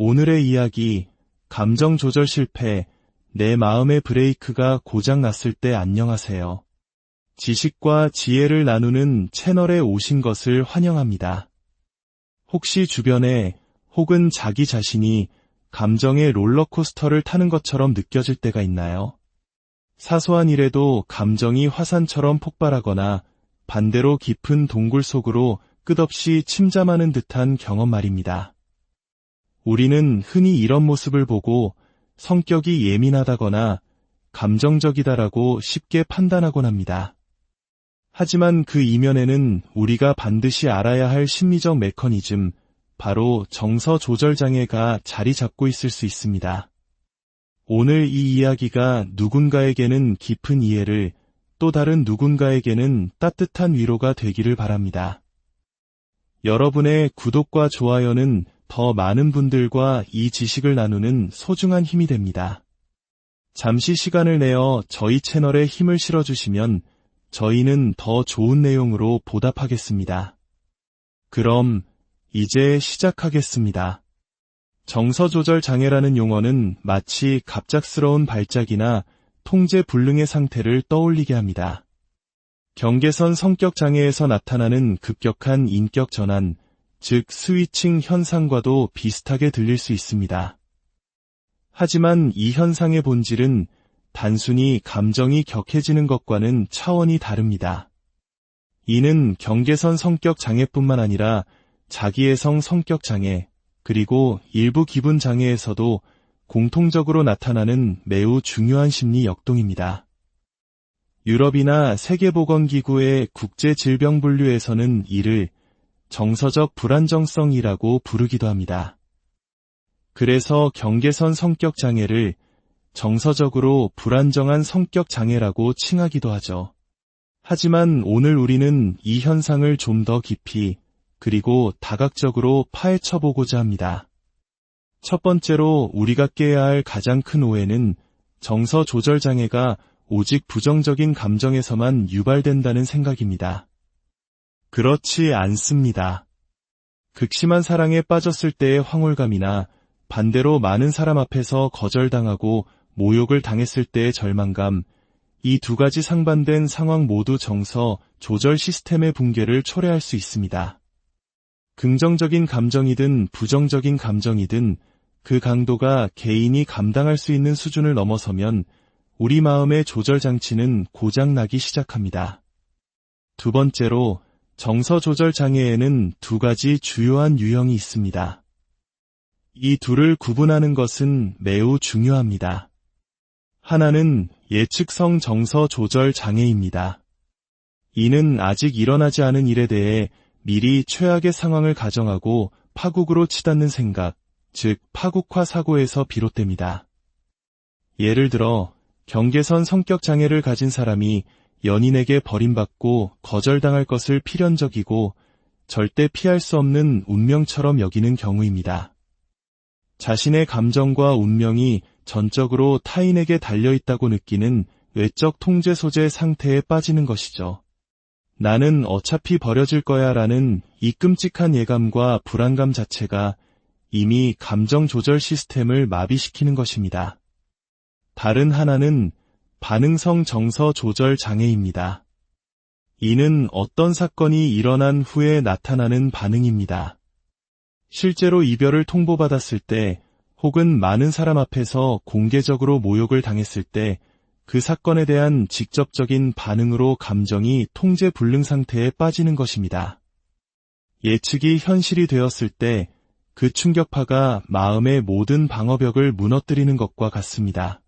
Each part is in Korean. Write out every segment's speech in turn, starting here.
오늘의 이야기, 감정 조절 실패, 내 마음의 브레이크가 고장 났을 때 안녕하세요. 지식과 지혜를 나누는 채널에 오신 것을 환영합니다. 혹시 주변에 혹은 자기 자신이 감정의 롤러코스터를 타는 것처럼 느껴질 때가 있나요? 사소한 일에도 감정이 화산처럼 폭발하거나 반대로 깊은 동굴 속으로 끝없이 침잠하는 듯한 경험 말입니다. 우리는 흔히 이런 모습을 보고 성격이 예민하다거나 감정적이다라고 쉽게 판단하곤 합니다. 하지만 그 이면에는 우리가 반드시 알아야 할 심리적 메커니즘, 바로 정서 조절 장애가 자리 잡고 있을 수 있습니다. 오늘 이 이야기가 누군가에게는 깊은 이해를, 또 다른 누군가에게는 따뜻한 위로가 되기를 바랍니다. 여러분의 구독과 좋아요는 더 많은 분들과 이 지식을 나누는 소중한 힘이 됩니다. 잠시 시간을 내어 저희 채널에 힘을 실어주시면 저희는 더 좋은 내용으로 보답하겠습니다. 그럼 이제 시작하겠습니다. 정서조절 장애라는 용어는 마치 갑작스러운 발작이나 통제 불능의 상태를 떠올리게 합니다. 경계선 성격 장애에서 나타나는 급격한 인격 전환, 즉 스위칭 현상과도 비슷하게 들릴 수 있습니다. 하지만 이 현상의 본질은 단순히 감정이 격해지는 것과는 차원이 다릅니다. 이는 경계선 성격 장애뿐만 아니라 자기애성 성격 장애, 그리고 일부 기분 장애에서도 공통적으로 나타나는 매우 중요한 심리 역동입니다. 유럽이나 세계보건기구의 국제질병분류에서는 이를 정서적 불안정성이라고 부르기도 합니다. 그래서 경계선 성격 장애를 정서적으로 불안정한 성격 장애라고 칭하기도 하죠. 하지만 오늘 우리는 이 현상을 좀 더 깊이 그리고 다각적으로 파헤쳐 보고자 합니다. 첫 번째로 우리가 깨야 할 가장 큰 오해는 정서 조절 장애가 오직 부정적인 감정에서만 유발된다는 생각입니다. 그렇지 않습니다. 극심한 사랑에 빠졌을 때의 황홀감이나 반대로 많은 사람 앞에서 거절당하고 모욕을 당했을 때의 절망감, 이 두 가지 상반된 상황 모두 정서 조절 시스템의 붕괴를 초래할 수 있습니다. 긍정적인 감정이든 부정적인 감정이든 그 강도가 개인이 감당할 수 있는 수준을 넘어서면 우리 마음의 조절 장치는 고장나기 시작합니다. 두 번째로 정서 조절 장애에는 두 가지 주요한 유형이 있습니다. 이 둘을 구분하는 것은 매우 중요합니다. 하나는 예측성 정서 조절 장애입니다. 이는 아직 일어나지 않은 일에 대해 미리 최악의 상황을 가정하고 파국으로 치닫는 생각, 즉 파국화 사고에서 비롯됩니다. 예를 들어 경계선 성격 장애를 가진 사람이 연인에게 버림받고 거절당할 것을 필연적이고 절대 피할 수 없는 운명처럼 여기는 경우입니다. 자신의 감정과 운명이 전적으로 타인에게 달려있다고 느끼는 외적 통제 소재 상태에 빠지는 것이죠. 나는 어차피 버려질 거야 라는 이 끔찍한 예감과 불안감 자체가 이미 감정 조절 시스템을 마비시키는 것입니다. 다른 하나는 반응성 정서 조절 장애입니다. 이는 어떤 사건이 일어난 후에 나타나는 반응입니다. 실제로 이별을 통보받았을 때 혹은 많은 사람 앞에서 공개적으로 모욕을 당했을 때 그 사건에 대한 직접적인 반응으로 감정이 통제 불능 상태에 빠지는 것입니다. 예측이 현실이 되었을 때 그 충격파가 마음의 모든 방어벽을 무너뜨리는 것과 같습니다.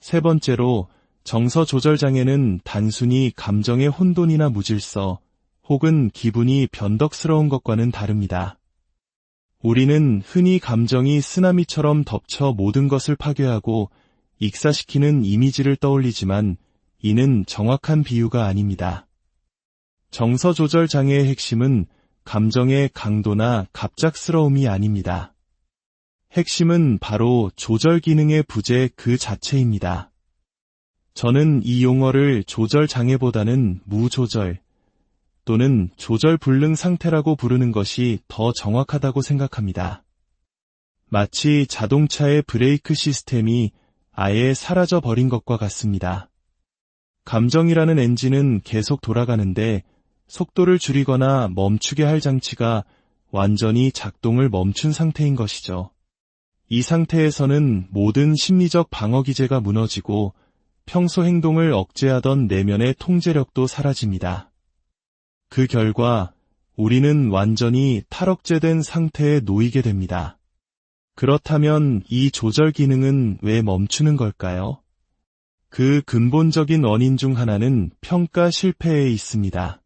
세 번째로 정서 조절 장애는 단순히 감정의 혼돈이나 무질서 혹은 기분이 변덕스러운 것과는 다릅니다. 우리는 흔히 감정이 쓰나미처럼 덮쳐 모든 것을 파괴하고 익사시키는 이미지를 떠올리지만 이는 정확한 비유가 아닙니다. 정서 조절 장애의 핵심은 감정의 강도나 갑작스러움이 아닙니다. 핵심은 바로 조절 기능의 부재 그 자체입니다. 저는 이 용어를 조절 장애보다는 무조절 또는 조절 불능 상태라고 부르는 것이 더 정확하다고 생각합니다. 마치 자동차의 브레이크 시스템이 아예 사라져 버린 것과 같습니다. 감정이라는 엔진은 계속 돌아가는데 속도를 줄이거나 멈추게 할 장치가 완전히 작동을 멈춘 상태인 것이죠. 이 상태에서는 모든 심리적 방어 기제가 무너지고 평소 행동을 억제하던 내면의 통제력도 사라집니다. 그 결과 우리는 완전히 탈억제된 상태에 놓이게 됩니다. 그렇다면 이 조절 기능은 왜 멈추는 걸까요? 그 근본적인 원인 중 하나는 평가 실패에 있습니다.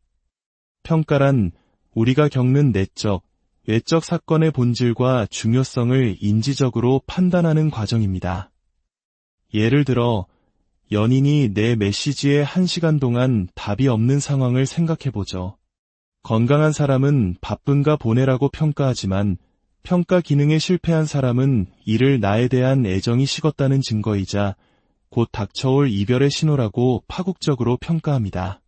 평가란 우리가 겪는 내적, 외적 사건의 본질과 중요성을 인지적으로 판단하는 과정입니다. 예를 들어, 연인이 내 메시지에 한 시간 동안 답이 없는 상황을 생각해보죠. 건강한 사람은 바쁜가 보내라고 평가하지만 평가 기능에 실패한 사람은 이를 나에 대한 애정이 식었다는 증거이자 곧 닥쳐올 이별의 신호라고 파국적으로 평가합니다.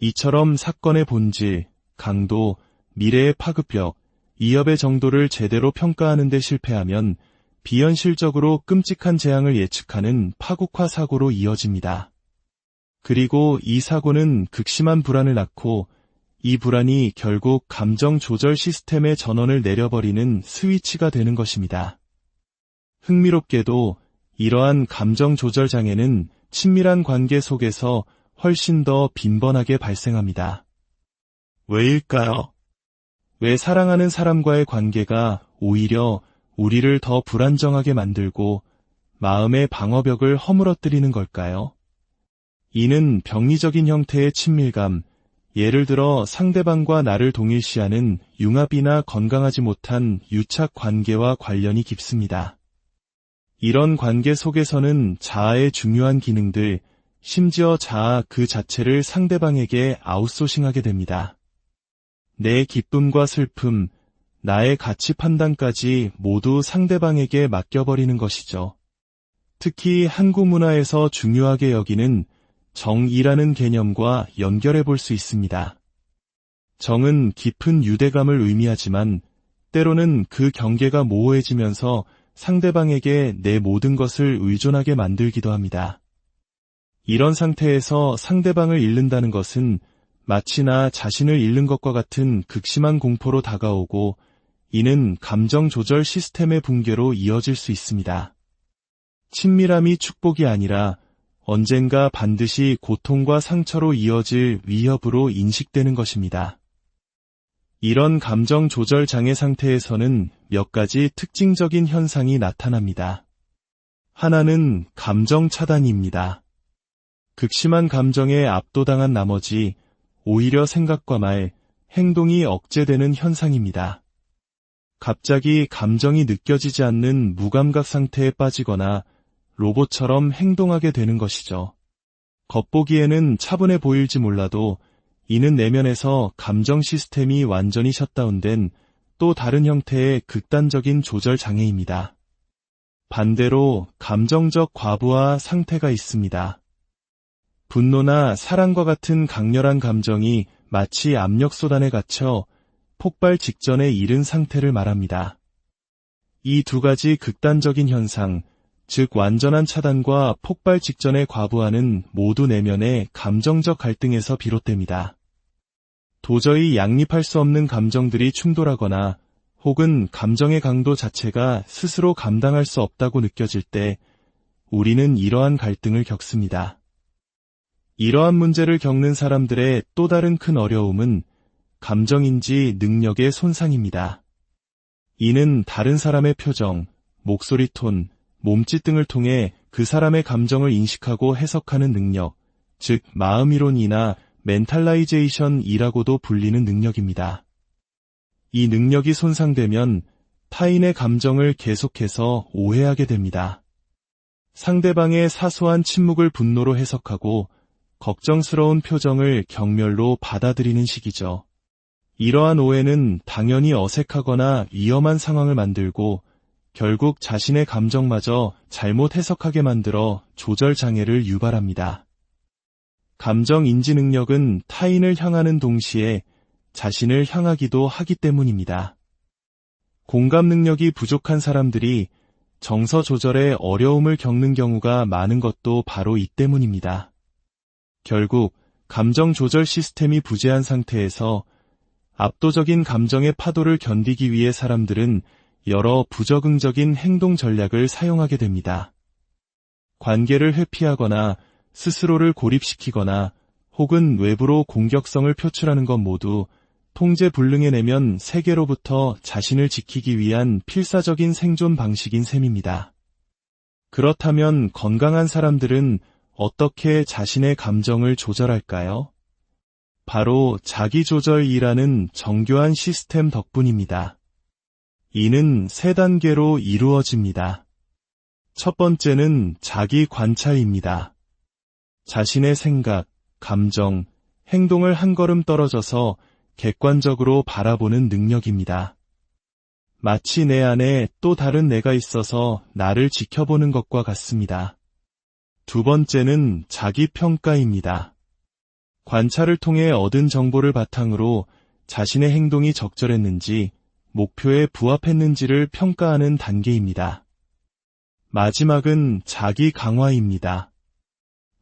이처럼 사건의 본질, 강도, 미래의 파급력, 이협의 정도를 제대로 평가하는 데 실패하면 비현실적으로 끔찍한 재앙을 예측하는 파국화 사고로 이어집니다. 그리고 이 사고는 극심한 불안을 낳고 이 불안이 결국 감정 조절 시스템의 전원을 내려버리는 스위치가 되는 것입니다. 흥미롭게도 이러한 감정 조절 장애는 친밀한 관계 속에서 훨씬 더 빈번하게 발생합니다. 왜일까요? 왜 사랑하는 사람과의 관계가 오히려 우리를 더 불안정하게 만들고 마음의 방어벽을 허물어뜨리는 걸까요? 이는 병리적인 형태의 친밀감, 예를 들어 상대방과 나를 동일시하는 융합이나 건강하지 못한 유착 관계와 관련이 깊습니다. 이런 관계 속에서는 자아의 중요한 기능들, 심지어 자아 그 자체를 상대방에게 아웃소싱하게 됩니다. 내 기쁨과 슬픔, 나의 가치 판단까지 모두 상대방에게 맡겨버리는 것이죠. 특히 한국 문화에서 중요하게 여기는 정이라는 개념과 연결해 볼 수 있습니다. 정은 깊은 유대감을 의미하지만 때로는 그 경계가 모호해지면서 상대방에게 내 모든 것을 의존하게 만들기도 합니다. 이런 상태에서 상대방을 잃는다는 것은 마치나 자신을 잃는 것과 같은 극심한 공포로 다가오고 이는 감정 조절 시스템의 붕괴로 이어질 수 있습니다. 친밀함이 축복이 아니라 언젠가 반드시 고통과 상처로 이어질 위협으로 인식되는 것입니다. 이런 감정 조절 장애 상태에서는 몇 가지 특징적인 현상이 나타납니다. 하나는 감정 차단입니다. 극심한 감정에 압도당한 나머지 오히려 생각과 말, 행동이 억제되는 현상입니다. 갑자기 감정이 느껴지지 않는 무감각 상태에 빠지거나 로봇처럼 행동하게 되는 것이죠. 겉보기에는 차분해 보일지 몰라도 이는 내면에서 감정 시스템이 완전히 셧다운된 또 다른 형태의 극단적인 조절 장애입니다. 반대로 감정적 과부하 상태가 있습니다. 분노나 사랑과 같은 강렬한 감정이 마치 압력소단에 갇혀 폭발 직전에 이른 상태를 말합니다. 이 두 가지 극단적인 현상, 즉 완전한 차단과 폭발 직전의 과부하는 모두 내면의 감정적 갈등에서 비롯됩니다. 도저히 양립할 수 없는 감정들이 충돌하거나 혹은 감정의 강도 자체가 스스로 감당할 수 없다고 느껴질 때 우리는 이러한 갈등을 겪습니다. 이러한 문제를 겪는 사람들의 또 다른 큰 어려움은 감정인지 능력의 손상입니다. 이는 다른 사람의 표정, 목소리 톤, 몸짓 등을 통해 그 사람의 감정을 인식하고 해석하는 능력, 즉 마음이론이나 멘탈라이제이션이라고도 불리는 능력입니다. 이 능력이 손상되면 타인의 감정을 계속해서 오해하게 됩니다. 상대방의 사소한 침묵을 분노로 해석하고 걱정스러운 표정을 경멸로 받아들이는 시기죠. 이러한 오해는 당연히 어색하거나 위험한 상황을 만들고 결국 자신의 감정마저 잘못 해석하게 만들어 조절 장애를 유발합니다. 감정 인지 능력은 타인을 향하는 동시에 자신을 향하기도 하기 때문입니다. 공감 능력이 부족한 사람들이 정서 조절에 어려움을 겪는 경우가 많은 것도 바로 이 때문입니다. 결국 감정 조절 시스템이 부재한 상태에서 압도적인 감정의 파도를 견디기 위해 사람들은 여러 부적응적인 행동 전략을 사용하게 됩니다. 관계를 회피하거나 스스로를 고립시키거나 혹은 외부로 공격성을 표출하는 것 모두 통제 불능의 내면 세계로부터 자신을 지키기 위한 필사적인 생존 방식인 셈입니다. 그렇다면 건강한 사람들은 어떻게 자신의 감정을 조절할까요? 바로 자기조절이라는 정교한 시스템 덕분입니다. 이는 세 단계로 이루어집니다. 첫 번째는 자기 관찰입니다. 자신의 생각, 감정, 행동을 한 걸음 떨어져서 객관적으로 바라보는 능력입니다. 마치 내 안에 또 다른 내가 있어서 나를 지켜보는 것과 같습니다. 두 번째는 자기 평가입니다. 관찰을 통해 얻은 정보를 바탕으로 자신의 행동이 적절했는지, 목표에 부합했는지를 평가하는 단계입니다. 마지막은 자기 강화입니다.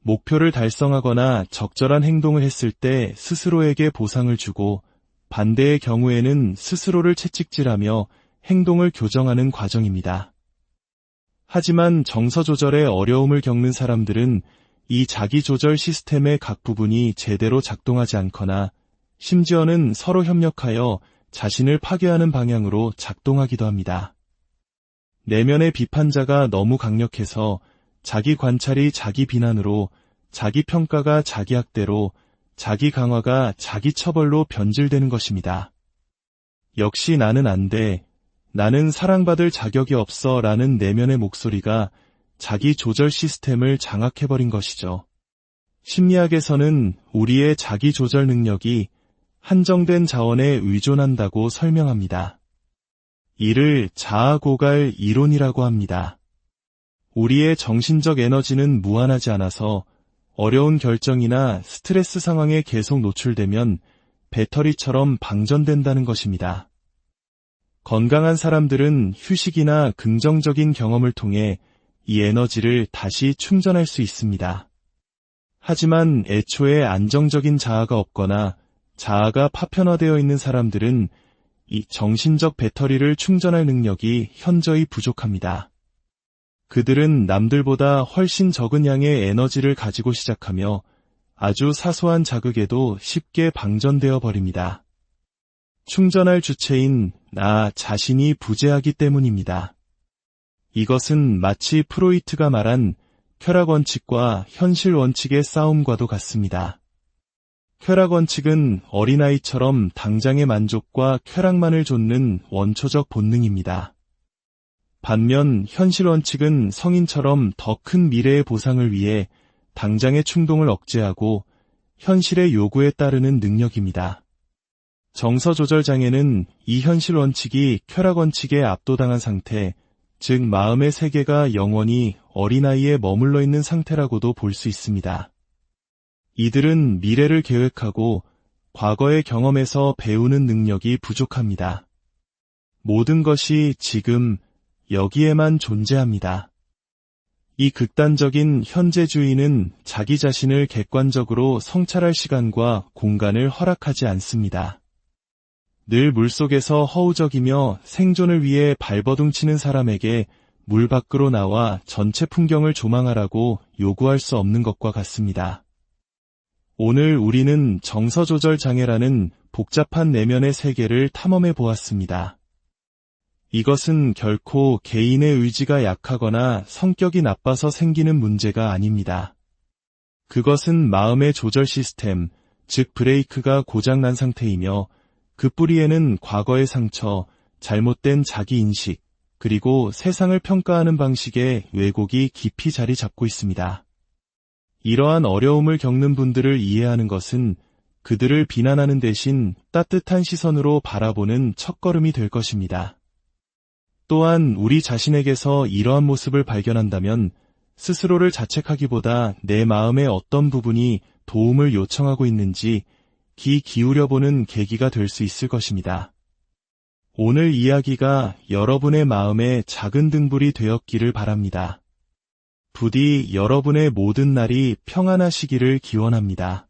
목표를 달성하거나 적절한 행동을 했을 때 스스로에게 보상을 주고 반대의 경우에는 스스로를 채찍질하며 행동을 교정하는 과정입니다. 하지만 정서 조절에 어려움을 겪는 사람들은 이 자기 조절 시스템의 각 부분이 제대로 작동하지 않거나 심지어는 서로 협력하여 자신을 파괴하는 방향으로 작동하기도 합니다. 내면의 비판자가 너무 강력해서 자기 관찰이 자기 비난으로, 자기 평가가 자기 학대로, 자기 강화가 자기 처벌로 변질되는 것입니다. 역시 나는 안 돼. 나는 사랑받을 자격이 없어 라는 내면의 목소리가 자기 조절 시스템을 장악해버린 것이죠. 심리학에서는 우리의 자기 조절 능력이 한정된 자원에 의존한다고 설명합니다. 이를 자아고갈 이론이라고 합니다. 우리의 정신적 에너지는 무한하지 않아서 어려운 결정이나 스트레스 상황에 계속 노출되면 배터리처럼 방전된다는 것입니다. 건강한 사람들은 휴식이나 긍정적인 경험을 통해 이 에너지를 다시 충전할 수 있습니다. 하지만 애초에 안정적인 자아가 없거나 자아가 파편화되어 있는 사람들은 이 정신적 배터리를 충전할 능력이 현저히 부족합니다. 그들은 남들보다 훨씬 적은 양의 에너지를 가지고 시작하며 아주 사소한 자극에도 쉽게 방전되어 버립니다. 충전할 주체인 나 자신이 부재하기 때문입니다. 이것은 마치 프로이트가 말한 쾌락 원칙과 현실 원칙의 싸움과도 같습니다. 쾌락 원칙은 어린아이처럼 당장의 만족과 쾌락만을 좇는 원초적 본능입니다. 반면 현실 원칙은 성인처럼 더 큰 미래의 보상을 위해 당장의 충동을 억제하고 현실의 요구에 따르는 능력입니다. 정서 조절 장애는 이 현실 원칙이 쾌락 원칙에 압도당한 상태, 즉 마음의 세계가 영원히 어린아이에 머물러 있는 상태라고도 볼 수 있습니다. 이들은 미래를 계획하고 과거의 경험에서 배우는 능력이 부족합니다. 모든 것이 지금 여기에만 존재합니다. 이 극단적인 현재주의는 자기 자신을 객관적으로 성찰할 시간과 공간을 허락하지 않습니다. 늘 물속에서 허우적이며 생존을 위해 발버둥치는 사람에게 물 밖으로 나와 전체 풍경을 조망하라고 요구할 수 없는 것과 같습니다. 오늘 우리는 정서조절 장애라는 복잡한 내면의 세계를 탐험해 보았습니다. 이것은 결코 개인의 의지가 약하거나 성격이 나빠서 생기는 문제가 아닙니다. 그것은 마음의 조절 시스템, 즉 브레이크가 고장난 상태이며 그 뿌리에는 과거의 상처, 잘못된 자기 인식, 그리고 세상을 평가하는 방식의 왜곡이 깊이 자리 잡고 있습니다. 이러한 어려움을 겪는 분들을 이해하는 것은 그들을 비난하는 대신 따뜻한 시선으로 바라보는 첫걸음이 될 것입니다. 또한 우리 자신에게서 이러한 모습을 발견한다면 스스로를 자책하기보다 내 마음의 어떤 부분이 도움을 요청하고 있는지 귀 기울여보는 계기가 될 수 있을 것입니다. 오늘 이야기가 여러분의 마음에 작은 등불이 되었기를 바랍니다. 부디 여러분의 모든 날이 평안하시기를 기원합니다.